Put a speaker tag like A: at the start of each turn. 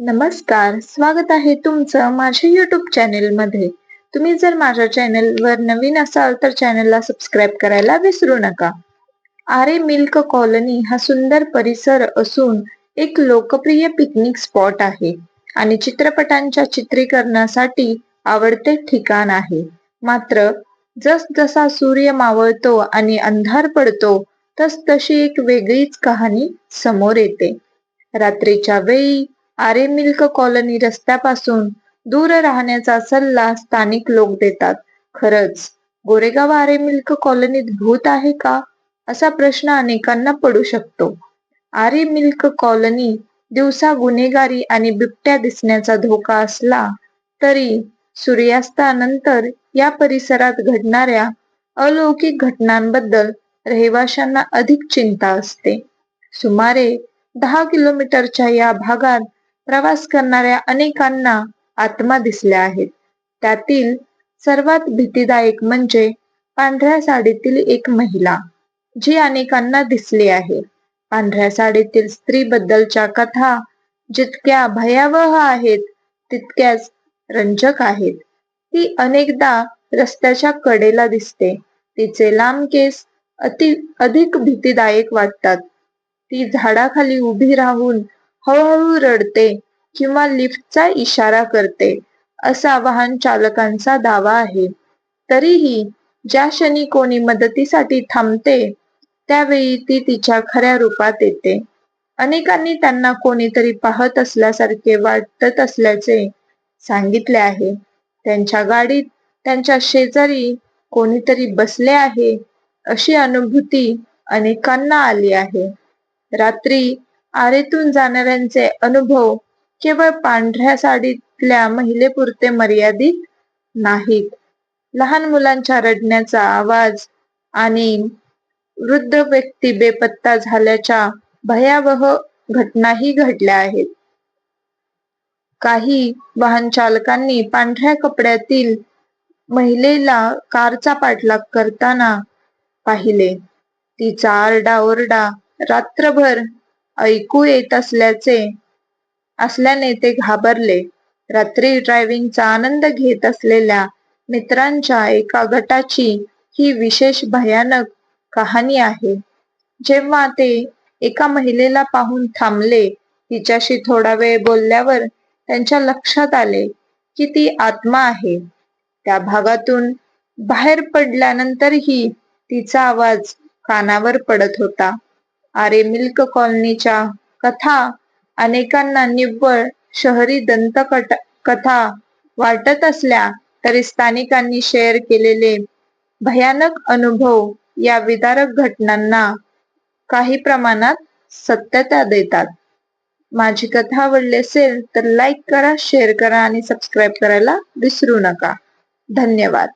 A: नमस्कार स्वागत आहे तुमचं माझ्या युट्यूब चॅनेलमध्ये तुम्ही जर माझ्या चॅनेलवर नवीन असाल तर चॅनेलला सबस्क्राईब करायला विसरू नका. आरे मिल्क कॉलनी हा सुंदर परिसर असून एक लोकप्रिय पिकनिक स्पॉट आहे आणि चित्रपटांच्या चित्रीकरणासाठी आवडते ठिकाण आहे. मात्र जस जसा सूर्य मावळतो आणि अंधार पडतो तस तशी एक वेगळीच कहाणी समोर येते. रात्रीच्या वेळी आरे मिल्क कॉलनी रस्त्यापासून दूर राहण्याचा सल्ला स्थानिक लोक देतात. खरंच गोरेगाव आरे मिल्क कॉलनीत भूत आहे का? असा प्रश्न अनेकांना पडू शकतो. आरे मिल्क कॉलनी दिवसा गुन्हेगारी आणि बिबट्या दिसण्याचा धोका असला तरी सूर्यास्तानंतर या परिसरात घडणाऱ्या अलौकिक घटनांबद्दल रहिवाशांना अधिक चिंता असते. सुमारे दहा किलोमीटरच्या या भागात प्रवास करणाऱ्या अनेकांना आत्मा दिसल्या आहेत. त्यातील सर्वात भीतीदायक म्हणजे पांढऱ्या साडीतील एक महिला जी अनेकांना दिसली आहे. पांढऱ्या साडीतील स्त्री बद्दलच्या कथा जितक्या भयावह आहेत तितक्याच रंजक आहेत. ती अनेकदा रस्त्याच्या कडेला दिसते. तिचे लांब केस अति अधिक भीतीदायक वाटतात. ती झाडाखाली उभी राहून हळूहळू रडते किंवा लिफ्टचा इशारा करते असा वाहन चालकांचा दावा आहे. तरीही ज्या क्षणी कोणी मदतीसाठी थांबते त्यावेळी ती तिच्या खऱ्या रूपात येते. अनेकांनी त्यांना कोणीतरी पाहत असल्यासारखे वाटत असल्याचे सांगितले आहे. त्यांच्या गाडीत त्यांच्या शेजारी कोणीतरी बसले आहे अशी अनुभूती अनेकांना आली आहे. रात्री आरेतून जाणाऱ्यांचे अनुभव केवळ पांढऱ्या साडीतल्या महिलेपुरते मर्यादित नाहीत. लहान मुलांच्या रडण्याचा आवाज आणि वृद्ध व्यक्ती बेपत्ता झाल्याच्या भयावह घटनाही घडल्या आहेत. काही वाहन चालकांनी पांढऱ्या कपड्यातील महिलेला कारचा पाठलाग करताना पाहिले. तिचा आरडाओरडा रात्रभर ऐकू येत असल्याचे असल्याने ते घाबरले. रात्री ड्रायव्हिंगचा आनंद घेत असलेल्या मित्रांच्या एका गटाची ही विशेष भयानक कहाणी आहे. जेव्हा ते एका महिलेला पाहून थांबले तिच्याशी थोडा वेळ बोलल्यावर त्यांच्या लक्षात आले की ती आत्मा आहे. त्या भागातून बाहेर पडल्यानंतरही तिचा आवाज कानावर पडत होता. आरे मिल्क कॉलनीच्या कथा अनेकांना निव्वळ शहरी दंत कथा वाटत असल्या तरी स्थानिकांनी शेअर केलेले भयानक अनुभव या विदारक घटनांना काही प्रमाणात सत्यता देतात. माझी कथा आवडली असेल तर लाईक करा शेअर करा आणि सबस्क्राईब करायला विसरू नका. धन्यवाद.